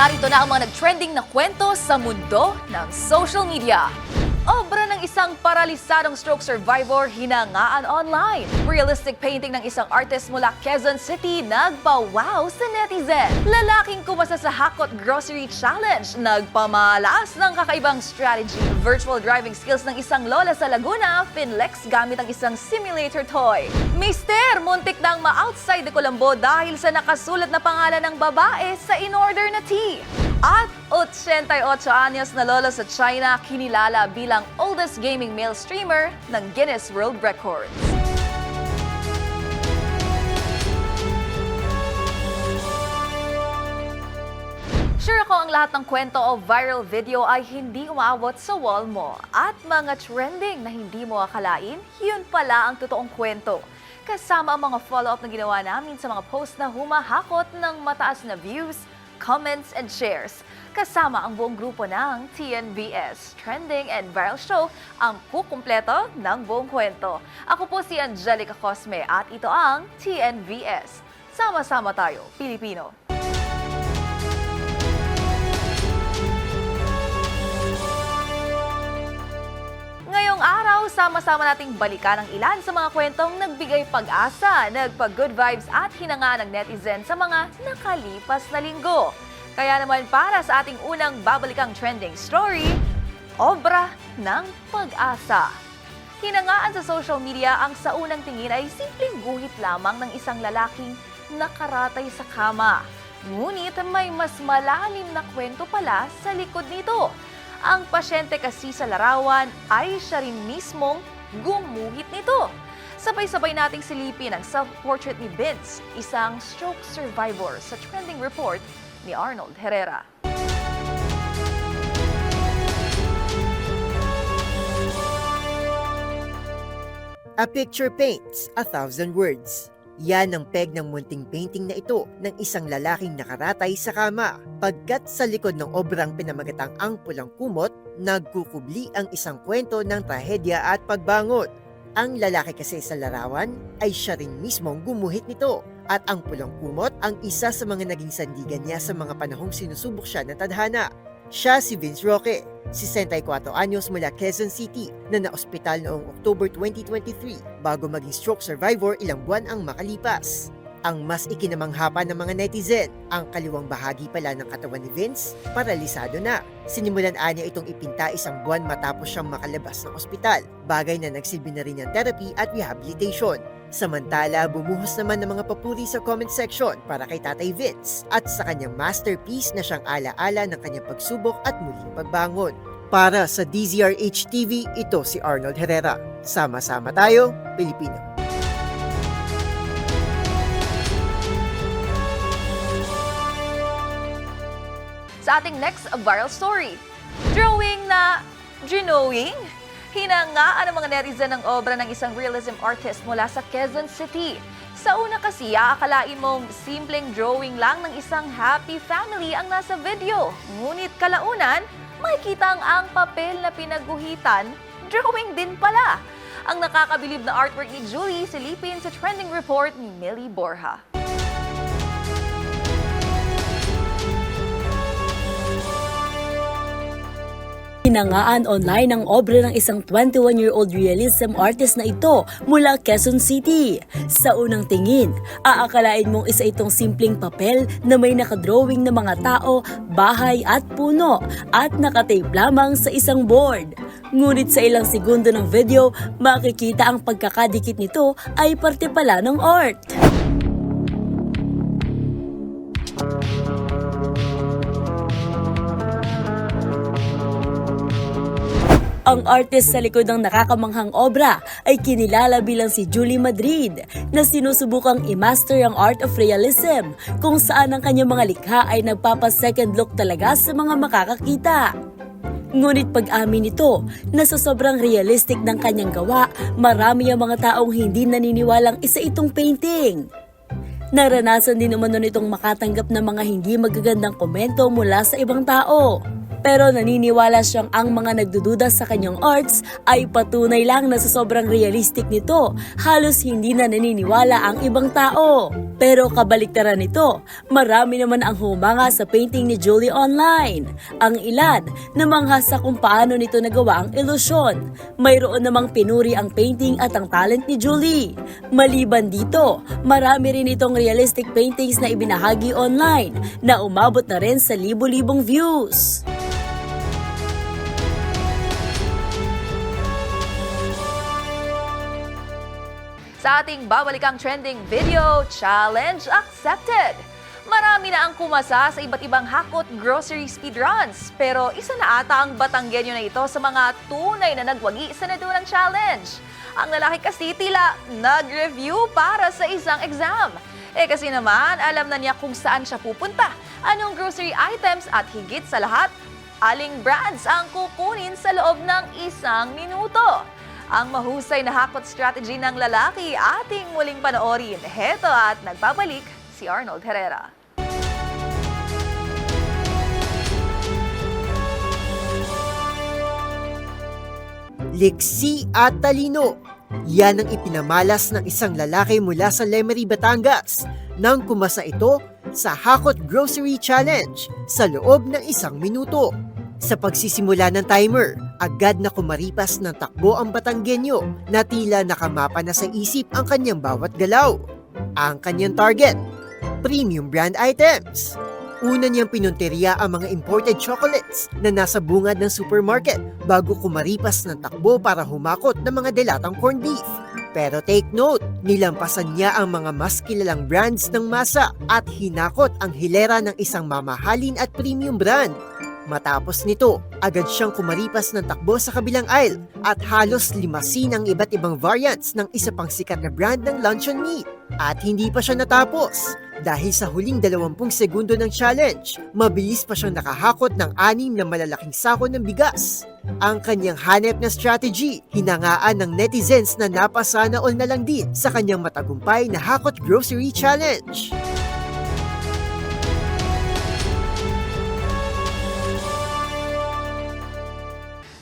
narito na ang mga nag-trending na kwento sa mundo ng social media. Obra ng isang paralisadong stroke survivor hinangaan online. Realistic painting ng isang artist mula Quezon City nagpa-wow sa netizen. Lalaking kumasa sa Hakot Grocery Challenge nagpamalas ng kakaibang strategy. Virtual driving skills ng isang lola sa Laguna finlex gamit ang isang simulator toy. Mister, muntik nang ma-outside de Colombo dahil sa nakasulat na pangalan ng babae sa in-order na tea. At 88 anyos na lolo sa China kinilala bilang oldest gaming male streamer ng Guinness World Records. Sure ako ang lahat ng kwento o viral video ay hindi umaabot sa wall mo. At mga trending na hindi mo akalain, yun pala ang totoong kwento. Kasama ang mga follow-up na ginawa namin sa mga post na humahakot ng mataas na views, comments, and shares. Kasama ang buong grupo ng TNVS, Trending and Viral Show, ang kukumpleto ng buong kwento. Ako po si Angelica Cosme at ito ang TNVS. Sama-sama tayo, Pilipino. Sama-sama nating balikan ang ilan sa mga kwentong nagbigay pag-asa, nagpa-good vibes at hinanga ng netizen sa mga nakalipas na linggo. Kaya naman para sa ating unang babalikang trending story, Obra ng Pag-asa. Hinangaan sa social media ang sa unang tingin ay simpleng guhit lamang ng isang lalaking nakaratay sa kama. Ngunit may mas malalim na kwento pala sa likod nito. Ang pasyente kasi sa larawan ay siya rin mismong gumuhit nito. Sabay-sabay nating silipin ang self-portrait ni Vince, isang stroke survivor sa trending report ni Arnold Herrera. A picture paints a thousand words. Yan ang peg ng munting painting na ito ng isang lalaking nakaratay sa kama. Pagkat sa likod ng obrang pinamagatang ang pulang kumot, nagkukubli ang isang kwento ng trahedya at pagbangon. Ang lalaki kasi sa larawan ay siya rin mismong gumuhit nito at ang pulang kumot ang isa sa mga naging sandigan niya sa mga panahong sinusubok siya ng tadhana. Siya si Vince Roque, 64 anyos mula Quezon City na naospital noong October 2023 bago maging stroke survivor ilang buwan ang makalipas. Ang mas ikinamanghapan ng mga netizen, ang kaliwang bahagi pala ng katawan ni Vince, paralisado na. Sinimulan niya itong ipinta isang buwan matapos siyang makalabas ng ospital, bagay na nagsilbi na rin ng therapy at rehabilitation. Samantala, bumuhos naman ng mga papuri sa comment section para kay Tatay Vince at sa kanyang masterpiece na siyang alaala ng kanyang pagsubok at muling pagbangon. Para sa DZRH TV, ito si Arnold Herrera. Sama-sama tayo, Pilipino. Sa ating next viral story, drawing na ginowing? Hinangaan ng mga netizen ng obra ng isang realism artist mula sa Quezon City. Sa una kasi, aakalain mong simpleng drawing lang ng isang happy family ang nasa video. Ngunit kalaunan, makikita ang ang papel na pinaguhitan, drawing din pala. Ang nakakabilib na artwork ni Julie silipin sa trending report ni Millie Borja. Hinangaan online ang obra ng isang 21-year-old realism artist na ito mula Quezon City. Sa unang tingin, aakalain mong isa itong simpleng papel na may nakadrawing ng mga tao, bahay at puno at nakatape lamang sa isang board. Ngunit sa ilang segundo ng video, makikita ang pagkakadikit nito ay parte pala ng art. Ang artist sa likod ng nakakamanghang obra ay kinilala bilang si Julie Madrid na sinusubukang i-master ang art of realism kung saan ang kanyang mga likha ay nagpapa-second look talaga sa mga makakakita. Ngunit pag-amin nito na sa sobrang realistic ng kanyang gawa, marami ang mga taong hindi naniniwalang isa itong painting. Naranasan din umano nitong makatanggap ng mga hindi magagandang komento mula sa ibang tao. Pero naniniwala siyang ang mga nagdududa sa kanyang arts ay patunay lang na sa sobrang realistic nito, halos hindi na naniniwala ang ibang tao. Pero kabaliktaran nito, marami naman ang humanga sa painting ni Julie online. Ang ilan, namangha sa kung paano nito nagawa ang ilusyon. Mayroon namang pinuri ang painting at ang talent ni Julie. Maliban dito, marami rin itong realistic paintings na ibinahagi online na umabot na rin sa libo-libong views. Sa ating babalikang trending video, challenge accepted! Marami na ang kumasa sa iba't ibang hakot grocery speedruns. Pero isa na ata ang Batanggenyo na ito sa mga tunay na nagwagi sa Nadurang Challenge. Ang lalaki kasi tila nag-review para sa isang exam. Eh kasi naman, alam na niya kung saan siya pupunta, anong grocery items at higit sa lahat, aling brands ang kukunin sa loob ng isang minuto. Ang mahusay na hakot strategy ng lalaki ating muling panoorin. Heto at nagbabalik si Arnold Herrera. Liksi at talino. Yan ang ipinamalas ng isang lalaki mula sa Lemery, Batangas nang kumasa ito sa Hakot Grocery Challenge sa loob ng isang minuto. Sa pagsisimula ng timer, agad na kumaripas ng takbo ang Batanggenyo na tila nakamapa na sa isip ang kanyang bawat galaw. Ang kanyang target, premium brand items. Una niyang pinunteriya ang mga imported chocolates na nasa bungad ng supermarket bago kumaripas ng takbo para humakot ng mga delatang corned beef. Pero take note, nilampasan niya ang mga mas kilalang brands ng masa at hinakot ang hilera ng isang mamahalin at premium brand. Matapos nito, agad siyang kumaripas ng takbo sa kabilang aisle at halos limasin ang iba't ibang variants ng isa pang sikat na brand ng luncheon meat. At hindi pa siya natapos. Dahil sa huling 20 segundo ng challenge, mabilis pa siyang nakahakot ng anim na malalaking sako ng bigas. Ang kanyang hanep na strategy, hinangaan ng netizens na napasana all na lang din sa kanyang matagumpay na Hakot Grocery Challenge.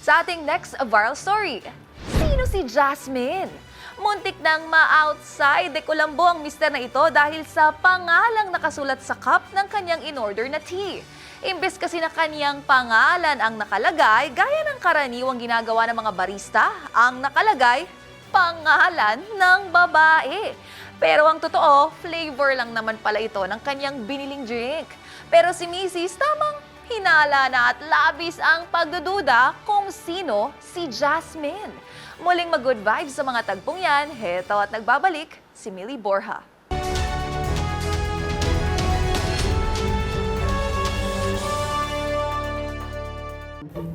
Sa ating next viral story, sino si Jasmine? Muntik nang ma-outside de Colombo ang mister na ito dahil sa pangalang nakasulat sa cup ng kanyang in-order na tea. Imbes kasi na kanyang pangalan ang nakalagay, gaya ng karaniwang ginagawa ng mga barista, ang nakalagay, pangalan ng babae. Pero ang totoo, flavor lang naman pala ito ng kanyang biniling drink. Pero si Mrs. tamang hinala na at labis ang pagdududa kung sino si Jasmine. Muling mag-good vibes sa mga tagpong yan, heto at nagbabalik si Millie Borja.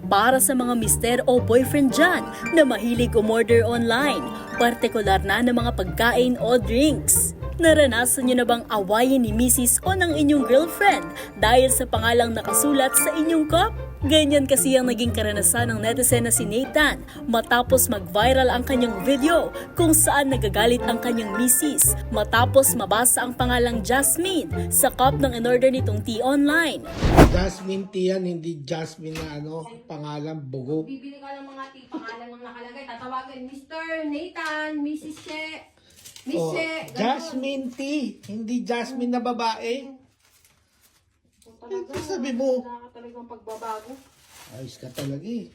Para sa mga mister o boyfriend dyan na mahilig umorder online, partikular na ng mga pagkain o drinks. Naranasan niyo na bang awayin ni Mrs. o ng inyong girlfriend dahil sa pangalang nakasulat sa inyong cup? Ganyan kasi ang naging karanasan ng netizen na si Nathan matapos mag-viral ang kanyang video kung saan nagagalit ang kanyang misis matapos mabasa ang pangalang Jasmine sa cup ng in-order nitong tea online. Jasmine Tian, hindi Jasmine na ano, pangalan, bugo. Bibili ka ng mga tea, pangalan ng nakalagay. Tatawagan, Mr. Nathan, Mrs. She, Oh. Jasmine T, hindi Jasmine na babae. Talaga, Ito sabi mo. Wala ka talagang pagbabago Ayos ka talaga eh.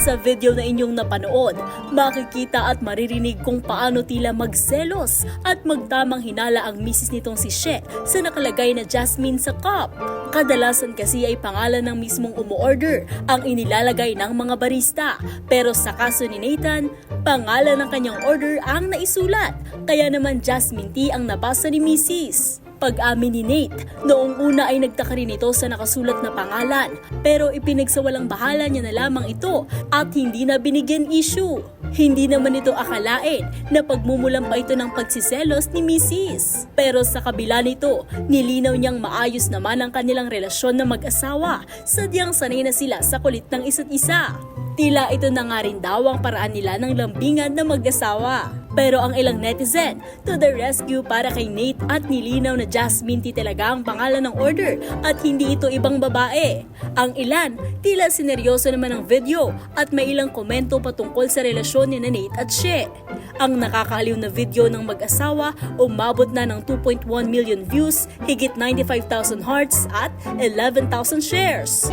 Sa video na inyong napanood, makikita at maririnig kung paano tila magselos at magtamang hinala ang misis nitong si She sa nakalagay na Jasmine sa cup. Kadalasan kasi ay pangalan ng mismong umuorder ang inilalagay ng mga barista. Pero sa kaso ni Nathan, pangalan ng kanyang order ang naisulat. Kaya naman Jasmine T ang nabasa ni misis. Pag-amin ni Nate, noong una ay nagtaka rin ito sa nakasulat na pangalan pero ipinagsawalang bahala niya na lamang ito at hindi na binigyan issue. Hindi naman ito akalain na pagmumulan pa ito ng pagsiselos ni Mrs. Pero sa kabila nito, nilinaw niyang maayos naman ang kanilang relasyon na mag-asawa sadyang sanay na sila sa kulit ng isa't isa. Tila ito na nga rin daw ang paraan nila ng lambingan na mag-asawa. Pero ang ilang netizen, to the rescue para kay Nate at nilinaw na Jasmine T talaga ang pangalan ng order at hindi ito ibang babae. Ang ilan, tila sineryoso naman ang video at may ilang komento patungkol sa relasyon ni na Nate at She. Ang nakakaaliw na video ng mag-asawa umabot na ng 2.1 million views, higit 95,000 hearts at 11,000 shares.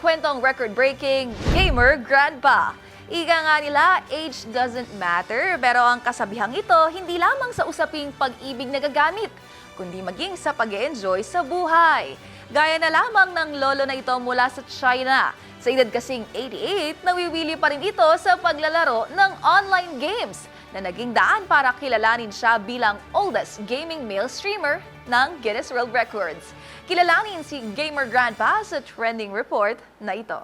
Kwentong record-breaking, Gamer Grandpa. Ika nga nila, age doesn't matter, pero ang kasabihang ito hindi lamang sa usaping pag-ibig nagagamit, kundi maging sa pag enjoy sa buhay. Gaya na lamang ng lolo na ito mula sa China. Sa edad kasing 88, nawiwili pa rin ito sa paglalaro ng online games na naging daan para kilalanin siya bilang oldest gaming male streamer ng Guinness World Records. Kilalanin si Gamer Grandpa sa trending report na ito.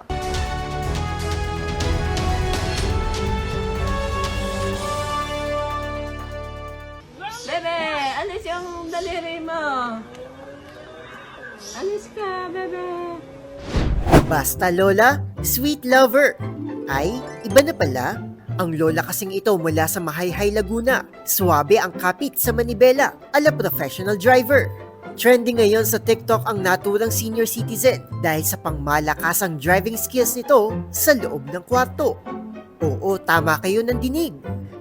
Bebe, alis yung daliri mo. Alis ka, bebe. Basta Lola, sweet lover. Ay, iba na pala. Ang lola kasing ito mula sa Mahayhay, Laguna. Suwabe ang kapit sa manibela, ala professional driver. Trending ngayon sa TikTok ang naturang senior citizen dahil sa pangmalakasang driving skills nito sa loob ng kwarto. Oo, tama kayo ng dinig.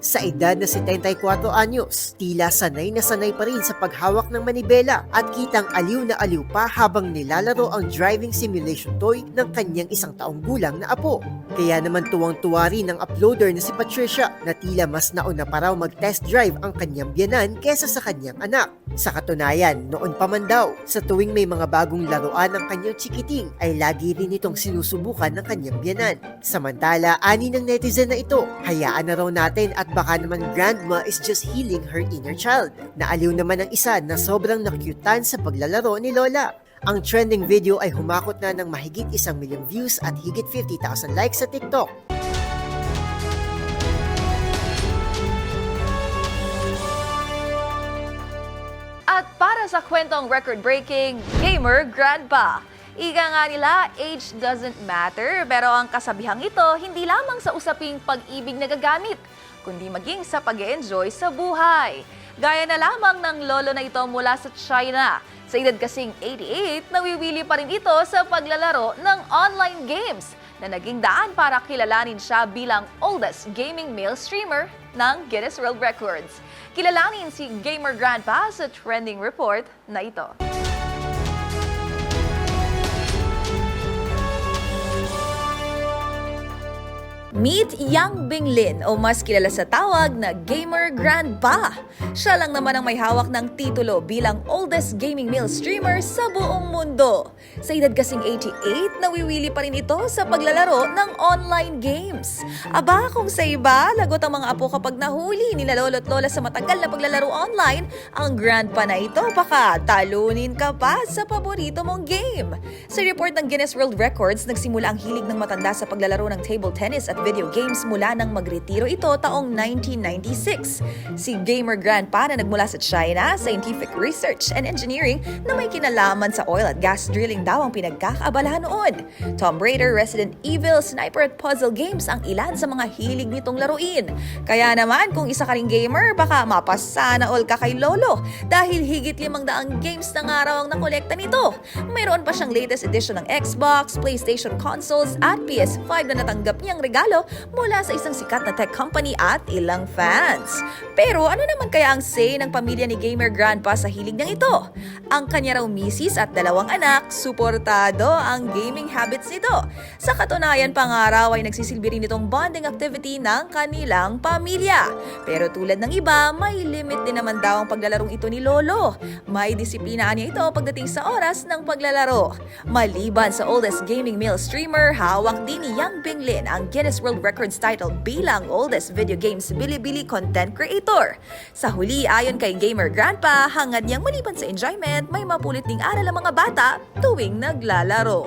Sa edad na 74 anyos, tila sanay na sanay pa rin sa paghawak ng manibela at kitang aliw na aliw pa habang nilalaro ang driving simulation toy ng kanyang isang taong gulang na apo. Kaya naman tuwang-tuwa rin ang uploader na si Patricia na tila mas nauna pa raw mag-test drive ang kanyang biyanan kesa sa kanyang anak. Sa katunayan, noon pa man daw, sa tuwing may mga bagong laruan ng kanyang chikiting ay lagi rin itong sinusubukan ng kanyang biyanan. Samantala, ani ng netizen na ito, hayaan na raw natin at baka naman grandma is just healing her inner child. Naaliw naman ang isa na sobrang nakyutan sa paglalaro ni Lola. Ang trending video ay humakot na ng mahigit isang milyong views at higit 50,000 likes sa TikTok. Para sa kwentong record-breaking, Gamer Grandpa. Ika nga nila, age doesn't matter, pero ang kasabihang ito hindi lamang sa usaping pag-ibig nagagamit, kundi maging sa pag enjoy sa buhay. Gaya na lamang ng lolo na ito mula sa China. Sa edad kasing 88, nawiwili pa rin ito sa paglalaro ng online games na naging daan para kilalanin siya bilang oldest gaming male streamer ng Guinness World Records. Kilalanin si Gamer Grandpa sa trending report na ito. Meet Yang Binglin o mas kilala sa tawag na Gamer Grandpa. Siya lang naman ang may hawak ng titulo bilang oldest gaming male streamer sa buong mundo. Sa edad kasing 88, nawiwili pa rin ito sa paglalaro ng online games. Aba, kung sa iba, lagot ang mga apo kapag nahuli nila lolo at lola sa matagal na paglalaro online, ang grandpa na ito baka talunin ka pa sa paborito mong game. Sa report ng Guinness World Records, nagsimula ang hilig ng matanda sa paglalaro ng table tennis at video games mula nang magretiro ito taong 1996. Si Gamer Grandpa na nagmula sa China, Scientific Research and Engineering na may kinalaman sa oil at gas drilling daw ang pinagkakaabalahan noon. Tomb Raider, Resident Evil, Sniper at puzzle games ang ilan sa mga hilig nitong laruin. Kaya naman kung isa ka ring gamer, baka mapasana all ka kay Lolo dahil higit limang daang games na nga raw ang nakolekta nito. Mayroon pa siyang latest edition ng Xbox, PlayStation consoles at PS5 na natanggap niyang regalo mula sa isang sikat na tech company at ilang fans. Pero ano naman kaya ang say ng pamilya ni Gamer Grandpa sa hilig niyang ito? Ang kanya raw misis at dalawang anak, suportado ang gaming habits nito. Sa katunayan, pangaraw ay nagsisilbi rin itong bonding activity ng kanilang pamilya. Pero tulad ng iba, may limit din naman daw ang paglalarong ito ni Lolo. May disiplinaan niya ito pagdating sa oras ng paglalaro. Maliban sa oldest gaming male streamer, hawak din ni Yang Binglin ang Guinness World Records title bilang oldest video games Bilibili content creator. Sa huli, ayon kay Gamer Grandpa, hangad niyang maliban sa enjoyment, may mapulit ding aral ang mga bata tuwing naglalaro.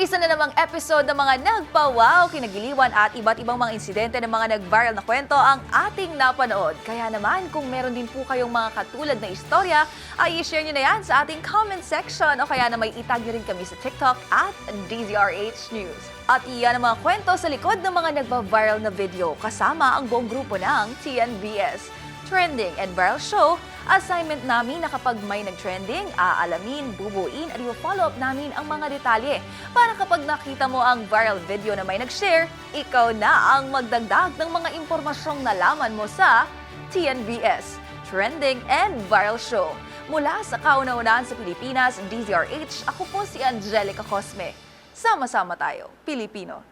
Isa na namang episode ng mga nagpa-wow, kinagiliwan at iba't ibang mga insidente ng mga nag-viral na kwento ang ating napanood. Kaya naman, kung meron din po kayong mga katulad na istorya, ay i-share nyo na yan sa ating comment section o kaya na may itag nyo rin kami sa TikTok at DZRH News. At iyan ang mga kwento sa likod ng mga nagpa-viral na video kasama ang buong grupo ng TNVS. Trending and Viral Show, assignment namin na kapag may nag-trending, aalamin, bubuin at i-follow up namin ang mga detalye. Para kapag nakita mo ang viral video na may nag-share, ikaw na ang magdagdag ng mga impormasyong nalaman mo sa TNVS, Trending and Viral Show. Mula sa kauna-unahan sa Pilipinas, DZRH, ako po si Angelica Cosme. Sama-sama tayo, Pilipino